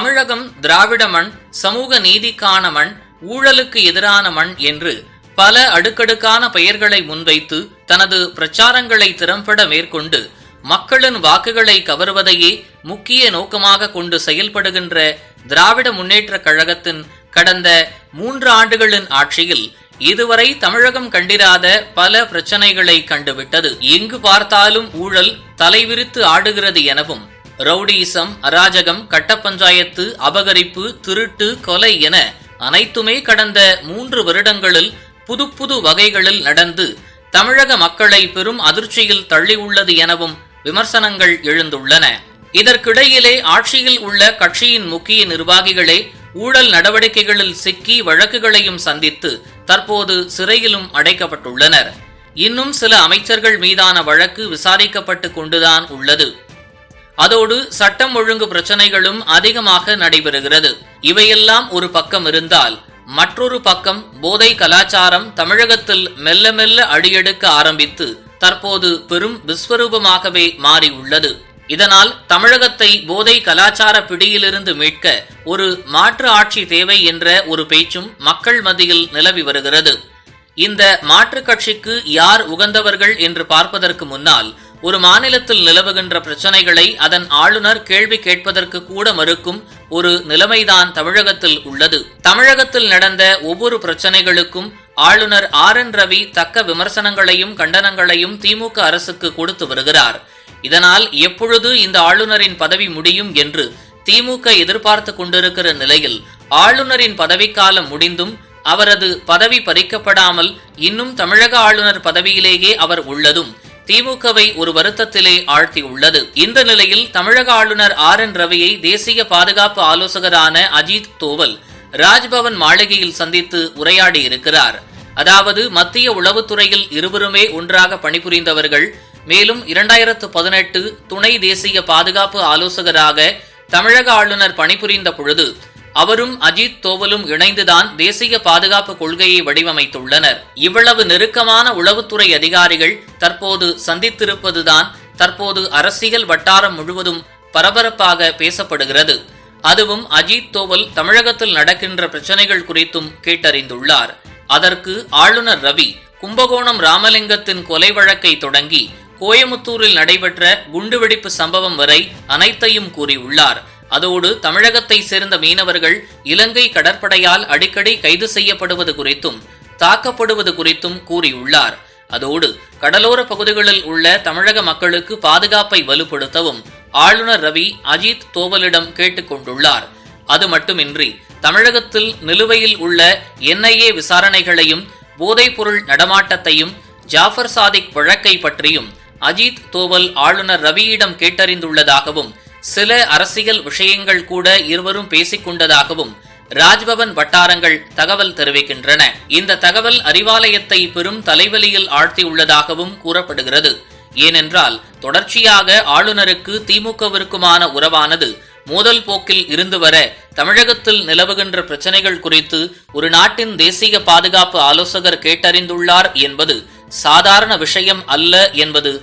தமிழகம் திராவிட மண் சமூக நீதிக்கான மண் ஊழலுக்கு எதிரான மண் என்று பல அடுக்கடுக்கான பெயர்களை முன்வைத்து தனது பிரச்சாரங்களை திறம்பட மேற்கொண்டு மக்களின் வாக்குகளை கவர்வதையே முக்கிய நோக்கமாக கொண்டு செயல்படுகின்ற திராவிட முன்னேற்ற கழகத்தின் கடந்த மூன்று ஆண்டுகளின் ஆட்சியில் இதுவரை தமிழகம் கண்டிராத பல பிரச்சனைகளை கண்டுவிட்டது. எங்கு பார்த்தாலும் ஊழல் தலைவிரித்து ஆடுகிறது எனவும் ரவுடியிசம் அராஜகம் கட்ட பஞ்சாயத்து அபகரிப்பு திருட்டு கொலை என அனைத்துமே கடந்த மூன்று வருடங்களில் புது புது வகைகளில் நடந்து தமிழக மக்களை பெரும் அதிர்ச்சியில் தள்ளியுள்ளது எனவும் விமர்சனங்கள் எழுந்துள்ளன. இதற்கிடையிலே ஆட்சியில் உள்ள கட்சியின் முக்கிய நிர்வாகிகளே ஊழல் நடவடிக்கைகளில் சிக்கி வழக்குகளையும் சந்தித்து தற்போது சிறையிலும் அடைக்கப்பட்டுள்ளனர். இன்னும் சில அமைச்சர்கள் மீதான வழக்கு விசாரிக்கப்பட்டு கொண்டுதான் உள்ளது. அதோடு சட்டம் ஒழுங்கு பிரச்சனைகளும் அதிகமாக நடைபெறுகிறது. இவையெல்லாம் ஒரு பக்கம் இருந்தால் மற்றொரு பக்கம் போதை கலாச்சாரம் தமிழகத்தில் மெல்ல மெல்ல அடியெடுக்க ஆரம்பித்து தற்போது பெரும் விஸ்வரூபமாகவே மாறியுள்ளது. இதனால் தமிழகத்தை போதை கலாச்சார பிடியிலிருந்து மீட்க ஒரு மாற்று ஆட்சி தேவை என்ற ஒரு பேச்சும் மக்கள் மத்தியில் நிலவி வருகிறது. இந்த மாற்றுக் கட்சிக்கு யார் உகந்தவர்கள் என்று பார்ப்பதற்கு முன்னால் ஒரு மாநிலத்தில் நிலவுகின்ற பிரச்சனைகளை அதன் ஆளுநர் கேள்வி கேட்பதற்கு கூட மறுக்கும் ஒரு நிலைமைதான் தமிழகத்தில் உள்ளது. தமிழகத்தில் நடந்த ஒவ்வொரு பிரச்சனைகளுக்கும் ஆளுநர் ஆர் என் ரவி தக்க விமர்சனங்களையும் கண்டனங்களையும் திமுக அரசுக்கு கொடுத்து வருகிறார். இதனால் எப்பொழுது இந்த ஆளுநரின் பதவி முடியும் என்று திமுக எதிர்பார்த்து கொண்டிருக்கிற நிலையில் ஆளுநரின் பதவிக்காலம் முடிந்தும் அவரது பதவி பறிக்கப்படாமல் இன்னும் தமிழக ஆளுநர் பதவியிலேயே அவர் உள்ளதும். திமுகவை ஒரு வருத்தத்திலே ஆழ்த்தியுள்ளது. இந்த நிலையில் தமிழக ஆளுநர் ஆர் என் ரவியை தேசிய பாதுகாப்பு ஆலோசகரான அஜித் தோவல் ராஜ்பவன் மாளிகையில் சந்தித்து உரையாடி இருக்கிறார் அதாவது மத்திய உளவுத்துறையில் இருவருமே ஒன்றாக பணிபுரிந்தவர்கள் மேலும் இரண்டாயிரத்து பதினெட்டு துணை தேசிய பாதுகாப்பு ஆலோசகராக தமிழக ஆளுநர் பணிபுரிந்த பொழுது அவரும் அஜித் தோவலும் இணைந்துதான் தேசிய பாதுகாப்பு கொள்கையை வடிவமைத்துள்ளனர். இவ்வளவு நெருக்கமான உளவுத்துறை அதிகாரிகள் தற்போது சந்தித்திருப்பதுதான் தற்போது அரசியல் வட்டாரம் முழுவதும் பரபரப்பாக பேசப்படுகிறது. அதுவும் அஜித் தோவல் தமிழகத்தில் நடக்கின்ற பிரச்சனைகள் குறித்தும் கேட்டறிந்துள்ளார். அதற்கு ஆளுநர் ரவி கும்பகோணம் ராமலிங்கத்தின் கொலை வழக்கை தொடங்கி கோயமுத்தூரில் நடைபெற்ற குண்டுவெடிப்பு சம்பவம் வரை அனைத்தையும் கூறியுள்ளார். அதோடு தமிழகத்தை சேர்ந்த மீனவர்கள் இலங்கை கடற்படையால் அடிக்கடி கைது செய்யப்படுவது குறித்தும் தாக்கப்படுவது குறித்தும் கூறியுள்ளார். அதோடு கடலோர பகுதிகளில் உள்ள தமிழக மக்களுக்கு பாதுகாப்பை வலுப்படுத்தவும் ஆளுநர் ரவி அஜித் தோவலிடம் கேட்டுக்கொண்டுள்ளார் அது மட்டுமின்றி தமிழகத்தில் நிலுவையில் உள்ள என்ஐஏ விசாரணைகளையும் போதைப்பொருள் நடமாட்டத்தையும் ஜாஃபர் சாதிக் வழக்கை பற்றியும் அஜித் தோவல் ஆளுநர் ரவியிடம் கேட்டறிந்துள்ளதாகவும் சில அரசியல் விஷயங்கள் கூட இருவரும் பேசிக் கொண்டதாகவும் ராஜ்பவன் வட்டாரங்கள் தகவல் தெரிவிக்கின்றன. இந்த தகவல் அறிவாலயத்தை பெரும் தலைவலியில் ஆழ்த்தியுள்ளதாகவும் கூறப்படுகிறது. ஏனென்றால் தொடர்ச்சியாக ஆளுநருக்கு திமுகவிற்குமான உறவானது மோதல் போக்கில் இருந்து வர தமிழகத்தில் நிலவுகின்ற பிரச்சனைகள் குறித்து ஒரு நாட்டின் தேசிய பாதுகாப்பு ஆலோசகர் கேட்டறிந்துள்ளார் என்பது சாதாரண விஷயம் அல்ல என்பது